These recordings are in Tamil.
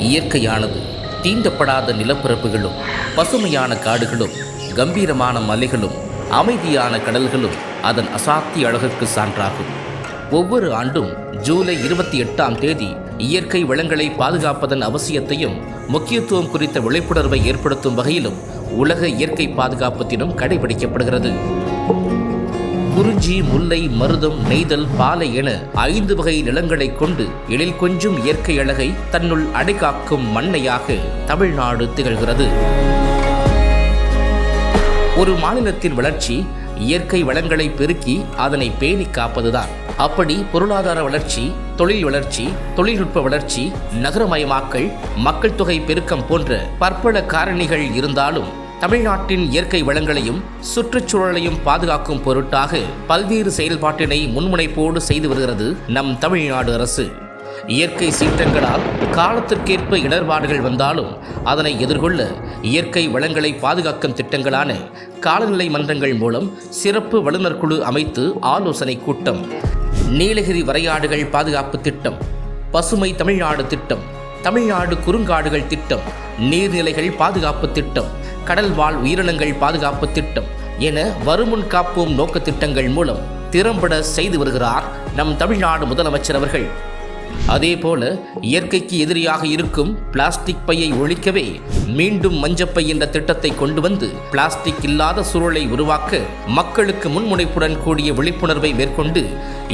இயற்கையானது தீண்டப்படாத நிலப்பரப்புகளும் பசுமையான காடுகளும் கம்பீரமான மலைகளும் அமைதியான கடல்களும் அதன் அசாத்திய அழகுக்கு சான்றாகும். ஒவ்வொரு ஆண்டும் ஜூலை இருபத்தி எட்டாம் தேதி இயற்கை வளங்களை பாதுகாப்பதன் அவசியத்தையும் முக்கியத்துவம் குறித்த விழிப்புணர்வை ஏற்படுத்தும் வகையிலும் உலக இயற்கை பாதுகாப்பு தினம் கடைபிடிக்கப்படுகிறது. குறிஞ்சி முல்லை மருதம் நெய்தல் பாலை என ஐந்து வகை நிலங்களை கொண்டு எழில் கொஞ்சும் இயற்கை அழகை தன்னுள் அடைகாக்கும் மண்ணையாக தமிழ்நாடு திகழ்கிறது. ஒரு மாநிலத்தின் வளர்ச்சி இயற்கை வளங்களை பெருக்கி அதனை பேணி காப்பதுதான். அப்படி பொருளாதார வளர்ச்சி தொழில் வளர்ச்சி தொழில்நுட்ப வளர்ச்சி நகரமயமாக்கல் மக்கள் தொகை பெருக்கம் போன்ற பற்பல காரணிகள் இருந்தாலும் தமிழ்நாட்டின் இயற்கை வளங்களையும் சுற்றுச்சூழலையும் பாதுகாக்கும் பொருட்டாக பல்வேறு செயல்பாட்டினை முன்முனைப்போடு செய்து வருகிறது நம் தமிழ்நாடு அரசு. இயற்கை சீற்றங்களால் காலத்திற்கேற்ப இடர்பாடுகள் வந்தாலும் அதனை எதிர்கொள்ள இயற்கை வளங்களை பாதுகாக்கும் திட்டங்களான காலநிலை மன்றங்கள் மூலம் சிறப்பு வல்லுநர் குழு அமைத்து ஆலோசனை கூட்டம் நீலகிரி வரையாடுகள் பாதுகாப்பு திட்டம் பசுமை தமிழ்நாடு திட்டம் தமிழ்நாடு குறுங்காடுகள் திட்டம் நீர்நிலைகள் பாதுகாப்பு திட்டம் கடல் வாழ் உயிரினங்கள் பாதுகாப்பு திட்டம் என வருமுன் காப்போம் நோக்க திட்டங்கள் மூலம் திறம்பட செய்து வருகிறார் நம் தமிழ்நாடு முதலமைச்சர் அவர்கள். அதேபோல இயற்கைக்கு எதிரியாக இருக்கும் பிளாஸ்டிக் பையை ஒழிக்கவே மீண்டும் மஞ்சப்பை என்ற திட்டத்தை கொண்டு வந்து பிளாஸ்டிக் இல்லாத சூழலை உருவாக்க மக்களுக்கு முன்முனைப்புடன் கூடிய விழிப்புணர்வை மேற்கொண்டு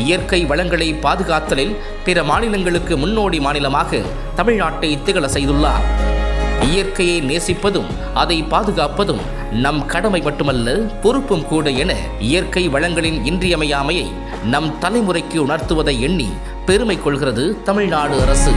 இயற்கை வளங்களை பாதுகாத்தலில் பிற மாநிலங்களுக்கு முன்னோடி மாநிலமாக தமிழ்நாட்டை திகழ செய்துள்ளார். இயற்கையை நேசிப்பதும் அதை பாதுகாப்பதும் நம் கடமை மட்டுமல்ல பொறுப்பும் கூட என இயற்கை வளங்களின் இன்றியமையாமையை நம் தலைமுறைக்கு உணர்த்துவதை எண்ணி பெருமை கொள்கிறது தமிழ்நாடு அரசு.